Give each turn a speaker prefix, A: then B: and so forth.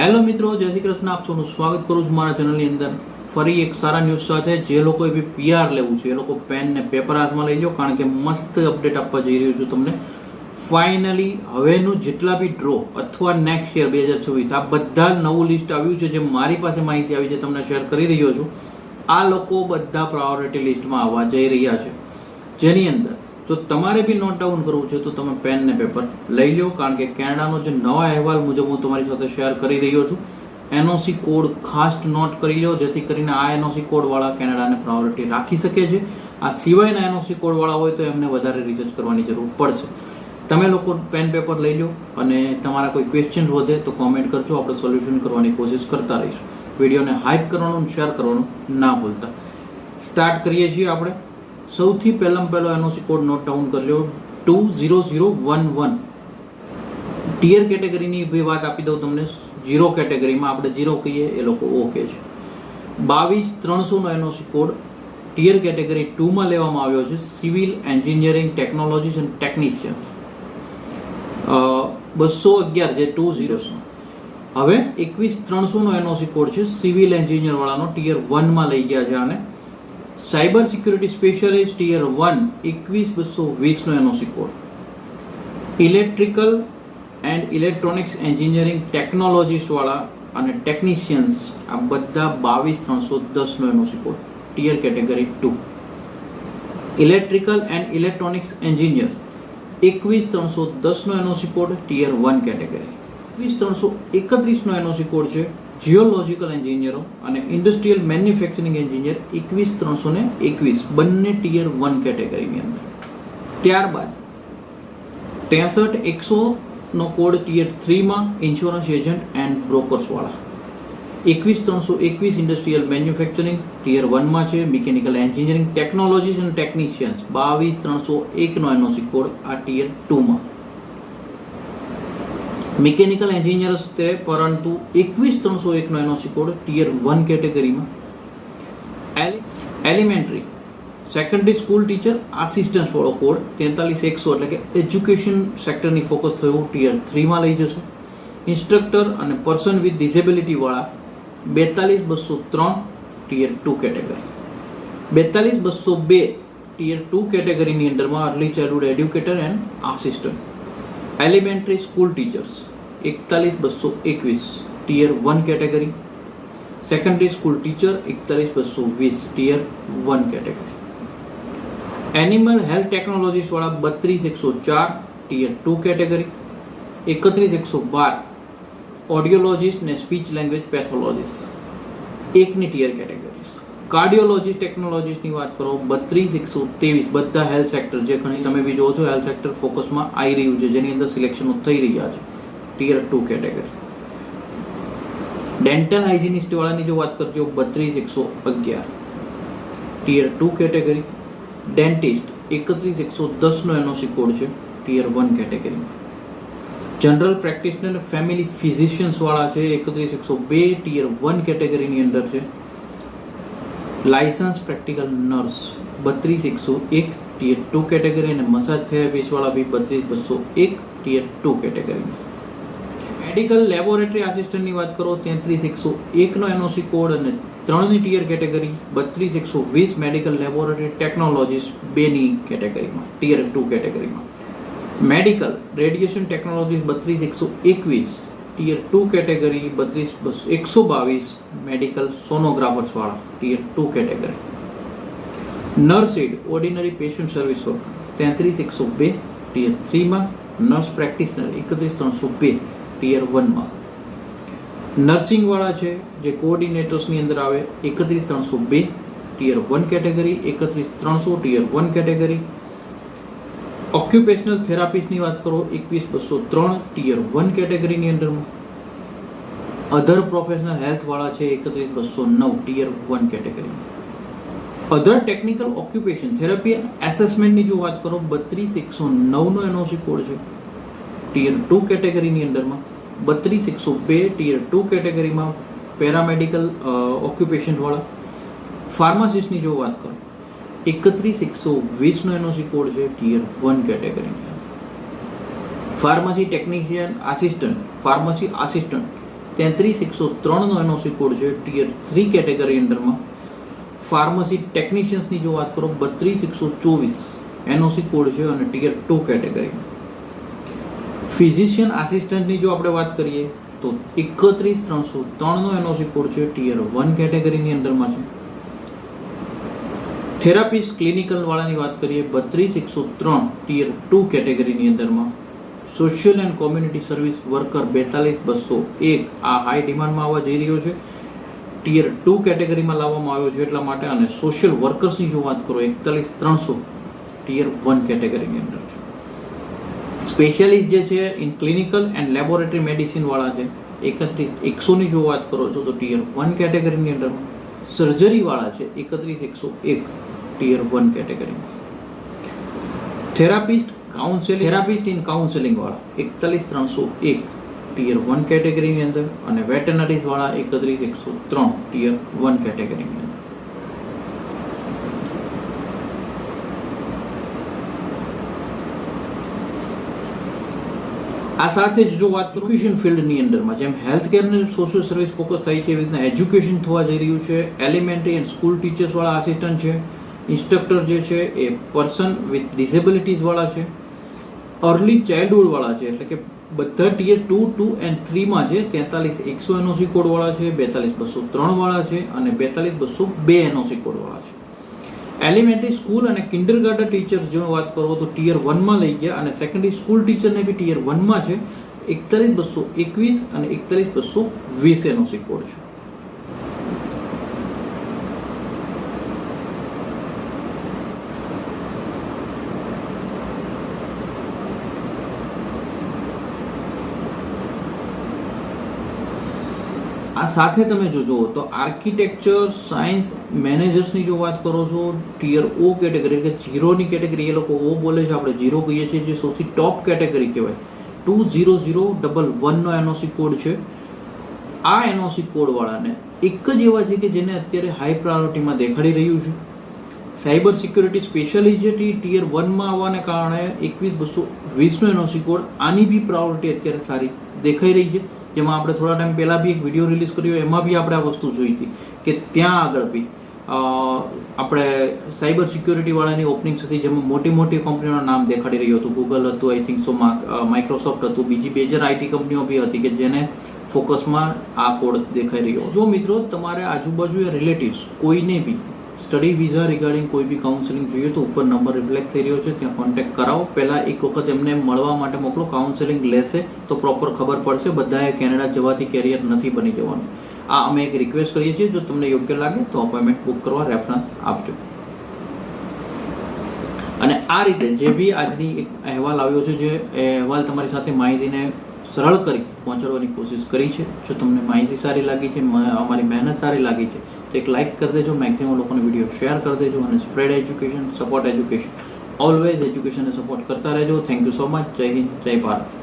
A: Hello મિત્રો, જય શ્રી કૃષ્ણ. આપ સૌનું સ્વાગત કરું છું મારા ચેનલની અંદર. ફરી એક સારા ન્યૂઝ સાથે જે લોકોએ બી પીઆર લેવું છે, એ લોકો પેન ને પેપર હાથમાં લઈ લો કારણ કે મસ્ત અપડેટ આપવા જઈ રહ્યું છું તમને. ફાઇનલી હવેનું જેટલા બી ડ્રો અથવા નેક્સ્ટ યર બે હજાર ચોવીસ, આ બધા નવું લિસ્ટ આવ્યું છે જે મારી પાસે માહિતી આવી છે, તમને શેર કરી રહ્યો છું. આ લોકો બધા પ્રાયોરિટી લિસ્ટમાં આવવા જઈ રહ્યા છે. જેની અંદર જો તમારે બી નોટ ડાઉન કરવું છે તો તમે પેન ને પેપર લઈ લો કારણ કે કેનેડાનો જે નવા અહેવાલ મુજબ હું તમારી સાથે શેર કરી રહ્યો છું. એનઓસી કોડ ખાસ નોટ કરી લો જેથી કરીને આ એનઓસી કોડવાળા કેનેડાને પ્રાયોરિટી રાખી શકે છે. આ સિવાયના એનઓસી કોડવાળા હોય તો એમને વધારે રિસર્ચ કરવાની જરૂર પડશે. તમે લોકો પેન પેપર લઈ લો અને તમારા કોઈ ક્વેશ્ચન વધે તો કોમેન્ટ કરજો. આપણે સોલ્યુશન કરવાની કોશિશ કરતા રહીશું. વિડીયોને હાઇપ કરવાનું શેર કરવાનું ના ભૂલતા. સ્ટાર્ટ કરીએ છીએ આપણે. સૌથી પહેલાં પહેલો એનઓસી કોડ નોટ ડાઉન કરી લો two zero zero one one tier કેટેગરીની બે વાત આપી દઉં તમને. ઝીરો કેટેગરીમાં આપણે ઝીરો કહીએ, એ લોકો ઓકે છે. બાવીસ ત્રણસોનો એનઓસી કોડ ટીયર કેટેગરી ટુમાં લેવામાં આવ્યો છે. Civil engineering technologies and technicians બસો અગિયાર જે ટુ ઝીરોસનો હવે એકવીસ ત્રણસોનો એનઓસી કોડ છે. સિવિલ એન્જિનિયર વાળાનો ટીયર વનમાં લઈ ગયા છે આને. Cyber security specialist tier one એકવીસ બસો વીસનો NOC code. Electrical and electronics engineering ટેકનોલોજીસ્ટવાળા અને ટેકનિશિયન્સ આ બધા બાવીસ ત્રણસો દસનો NOC code, tier category two. Electrical and electronics engineer, એકવીસ ત્રણસો દસનો NOC code, tier one category. એકવીસ ત્રણસો એકત્રીસનો એનઓસી કોડ છે જીઓલોજીકલ એન્જિનિયરો અને ઇન્ડસ્ટ્રીયલ મેન્યુફેક્ચરિંગ એન્જિનિયર એકવીસ ત્રણસો ને એકવીસ, બંને ટીયર વન કેટેગરીની અંદર. ત્યારબાદ, ત્રેસઠ એકસોનો કોડ ટીયર થ્રીમાં ઇન્સ્યોરન્સ એજન્ટ એન્ડ બ્રોકર્સવાળા એકવીસ ત્રણસો એકવીસ ઇન્ડસ્ટ્રીયલ મેન્યુફેક્ચરિંગ ટીયર વનમાં છે mechanical engineering technologies and technicians બાવીસ ત્રણસો એકનો એનઓસી કોડ આ ટીયર ટુમાં મિકેનિકલ એન્જિનિયર્સ તે, પરંતુ એકવીસ ત્રણસો એકનો એનઓસી કોડ ટીયર વન કેટેગરીમાં elementary secondary school teacher assistant વાળો કોડ તેતાલીસ એકસો એટલે કે એજ્યુકેશન સેક્ટરની ફોકસ થયું ટીયર થ્રીમાં લઈ જશે. ઇન્સ્ટ્રક્ટર અને પર્સન વિથ ડિસેબિલિટી વાળા, બેતાલીસ બસો ત્રણ ટીયર ટુ કેટેગરી બેતાલીસ બસો બે ટીયર ટુ કેટેગરીની અંડરમાં early childhood educator and assistant elementary school teachers એકતાલીસ બસો એકવીસ tier one category secondary school teacher એકતાલીસ બસો વીસ tier one category animal health ટેકનોલોજીસવાળા બત્રીસ એકસો ચાર ટીયર ટુ કેટેગરી એકત્રીસ એકસો બાર ઓડિયોલોજીસ્ટ ને સ્પીચ લેંગ્વેજ પેથોલોજીસ્ટ એકની ટીયર કેટેગરીઝ કાર્ડિયોલોજી ટેકનોલોજીસની વાત કરો, બત્રીસ એકસો ત્રેવીસ, બધા હેલ્થ સેક્ટર જે ઘણી તમે બી જોવો છો હેલ્થ સેક્ટર ફોકસમાં આવી રહ્યું છે, જેની અંદર સિલેક્શનો થઈ રહ્યા છે. Tier two category dental hygienist વાળાની જો વાત કરજો, બત્રીસ, એકસો અગિયાર. ટીયર ટુ કેટેગરી ડેન્ટિસ્ટ એકત્રીસ, એકસો દસનો એનો સિકોડ છે ટીયર વન કેટેગરીમાં જનરલ પ્રેક્ટિશનર ફેમિલી ફિઝિશિયન્સ વાળા છે, એકત્રીસ, એકસો બે ટીયર વન કેટેગરીની અંદર છે. લાયસન્સ પ્રેક્ટિકલ નર્સ બત્રીસ, એકસો એક ટીયર ટુ કેટેગરી અને મસાજ થેરાપિસ્ટ વાળા બી બત્રીસ, બસો એક ટીયર ટુ કેટેગરીમાં મેડિકલ લેબોરેટરી આસિસ્ટન્ટની વાત કરો, તેત્રીસ એકસો એકનો એનઓસી કોડ અને ત્રણની ટીયર કેટેગરી, બત્રીસ એકસો વીસ મેડિકલ લેબોરેટરી ટેકનોલોજીસ બેની કેટેગરીમાં, ટીયર ટુ કેટેગરીમાં. મેડિકલ રેડિયેશન ટેકનોલોજી બત્રીસ એકસો એકવીસ, ટીયર ટુ કેટેગરી બત્રીસ બસો એકસો બાવીસ, મેડિકલ સોનોગ્રાફર્સ વાળા tier two category. Nurse aide, ordinary patient service work તેત્રીસ એકસો બે, ટીયર થ્રીમાં, નર્સ પ્રેક્ટિશનર, એકત્રીસ ત્રણસો બે ટીયર વનમાં નર્સિંગવાળા છે, જે કોઓર્ડિનેટર્સની અંદર આવે, એકત્રીસ ત્રણસો બે ટીયર વન કેટેગરી એકત્રીસ ત્રણસો ટીયર વન કેટેગરી ઓક્યુપેશનલ થેરાપિસ્ટની વાત કરો, એકવીસ બસો ત્રણ ટીયર વન કેટેગરીની અંડરમાં અધર પ્રોફેશનલ હેલ્થવાળા છે, એકત્રીસ બસો નવ tier one category other technical occupation therapy એસેસમેન્ટની જો વાત કરો, બત્રીસ એકસો નવનો એનઓસી કોડ છે. ટીયર ટુ કેટેગરીની અંદરમાં, બત્રીસ એકસો બે ટીયર ટુ કેટેગરીમાં પેરામેડિકલ ઓક્યુપેશનવાળા ફાર્માસિસ્ટની જો વાત કરો, એકત્રીસ એકસો વીસનો એનઓસી કોડ છે tier one કેટેગરીની pharmacy technician assistant pharmacy assistant તેત્રીસ એકસો ત્રણનો એનઓસી કોડ છે ટીયર થ્રી કેટેગરી અંડરમાં ફાર્મસી ટેકનિશિયન્સની જો વાત કરો, બત્રીસ એકસો ચોવીસ એનઓસી કોડ છે અને ટીયર ટુ કેટેગરી ફિઝિશિયન આસિસ્ટન્ટની જો આપણે વાત કરીએ, તો એકત્રીસ ત્રણસો ત્રણનો એનઓસી કોડ છે, ટીયર વન કેટેગરીની અંદરમાં છે. થેરાપિસ્ટ ક્લિનિકલ વાળાની વાત કરીએ, બત્રીસ એકસો ત્રણ ટીયર ટુ કેટેગરીની અંદરમાં. Social and community service worker બેતાલીસ બસો એક આ હાઈ ડિમાન્ડમાં આવવા જઈ રહ્યો છે. ટીયર ટુ કેટેગરીમાં લાવવામાં આવ્યો છે એટલા માટે, અને સોશિયલ વર્કર્સની જો વાત કરો, એકતાલીસ ત્રણસો ટીયર વન કેટેગરીની અંદર. સ્પેશિયાલિસ્ટ જે છે in clinical and laboratory medicine વાળા છે, એકત્રીસ, એકસોની જો વાત કરો છો તો ટીયર વન કેટેગરીની અંદર સર્જરી વાળા છે, એકત્રીસ, એકસો એક ટીયર વન કેટેગરીમાં therapist counselling therapist in counselling વાળા, એકતાલીસ, ત્રણસો એક ટીયર વન કેટેગરીની અંદર અને વેટરનરીઝવાળા એકત્રીસ, એકસો ત્રણ ટીયર વન કેટેગરીની અંદર. આ સાથે જ જો વાત કરું એજ્યુકેશન ફિલ્ડની અંદરમાં, જેમ હેલ્થ કેરને સોશિયલ સર્વિસ ફોકસ થઈ છે, એવી રીતના એજ્યુકેશન થવા જઈ રહ્યું છે એલિમેન્ટરી એન્ડ સ્કૂલ ટીચર્સવાળા આસિસ્ટન્ટ છે ઇન્સ્ટ્રક્ટર જે છે, એ પર્સન વિથ ડિસેબિલિટીઝવાળા છે અર્લી ચાઇલ્ડહુડવાળા છે, એટલે કે બધા ટીયર ટુ ટુ એન્ડ થ્રીમાં છે તેતાલીસ એકસો એનઓસી કોડવાળા છે, બેતાલીસ બસો ત્રણવાળા છે અને બેતાલીસ બસો બે એનઓસી કોડવાળા છે. એલિમેન્ટરી સ્કૂલ અને કિન્ડર ગાર્ડન ટીચર્સ જો વાત કરો તો ટીયર વનમાં લઈ ગયા અને સેકન્ડરી સ્કૂલ ટીચરને બી ટીયર વનમાં છે. એકતાલીસ બસો એકવીસ અને એકતાલીસ બસો વીસ એનો કોડ છે. આ સાથે તમે જો જુઓ તો આર્કિટેક્ચર સાયન્સ મેનેજર્સની જો વાત કરો છો ટીયર ઓ કેટેગરી કે ઝીરોની કેટેગરી એ લોકો ઓ બોલે છે. આપણે ઝીરો કહીએ છીએ, જે સૌથી ટોપ કેટેગરી કહેવાય. ટુ ઝીરો ઝીરો ડબલ વનનો એનઓસી કોડ છે. આ એનઓસી કોડવાળાને એક જ એવા છે કે જેને અત્યારે હાઈ પ્રાયોરિટીમાં દેખાડી રહ્યું છે. સાયબર સિક્યોરિટી સ્પેશિયાલિટી ટીયર વનમાં આવવાને કારણે એકવીસ બસો વીસનો એનઓસી કોડ આની બી પ્રાયોરિટી અત્યારે સારી દેખાઈ રહી છે. જેમાં આપણે થોડા ટાઈમ પહેલાં બી એક વીડિયો રિલીઝ કર્યો એમાં બી આપણે આ વસ્તુ જોઈ હતી કે ત્યાં આગળ બી આપણે સાયબર સિક્યોરિટીવાળાની ઓપનિંગ હતી જેમાં મોટી મોટી કંપનીઓના નામ દેખાડી રહ્યું હતું. ગૂગલ હતું આઈ થિંક સો માઇક્રોસોફ્ટ હતું. બીજી બે બેજર આઈટી કંપનીઓ બી હતી કે જેને ફોકસમાં આ કોડ દેખાઈ રહ્યો. જો મિત્રો, તમારે આજુબાજુ રિલેટિવ્સ કોઈને બી સ્ટડી વિઝા રિગાર્ડિંગ કોઈ બી કાઉન્સેલિંગ જોઈએ તો ઉપર નંબર રિફ્લેક્ટ થઈ રહ્યો છે, ત્યાં કોન્ટેક્ટ કરાવો. પહેલાં એક વખત એમને મળવા માટે મોકલો કાઉન્સેલિંગ લેશે તો પ્રોપર ખબર પડશે, બધાએ કેનેડા જવાથી કેરિયર નથી બની જવાનું. આ અમે એક રિક્વેસ્ટ કરીએ છીએ, જો તમને યોગ્ય લાગે તો અપોઇન્ટમેન્ટ બુક કરવા રેફરન્સ આપજો. અને આ રીતે જે બી આજની એક અહેવાલ આવ્યો છે, જે અહેવાલ તમારી સાથે માહિતીને સરળ કરી પહોંચાડવાની કોશિશ કરી છે, જો તમને માહિતી સારી લાગી છે અમારી મહેનત સારી લાગી છે તો એક લાઇક કરી દેજો મેક્સિમમ લોકોને વીડિયો શેર કરી દેજો અને spread education support education always એજ્યુકેશનને support કરતા રહેજો. થેન્ક યુ સો મચ જય હિન્દ, જય ભારત.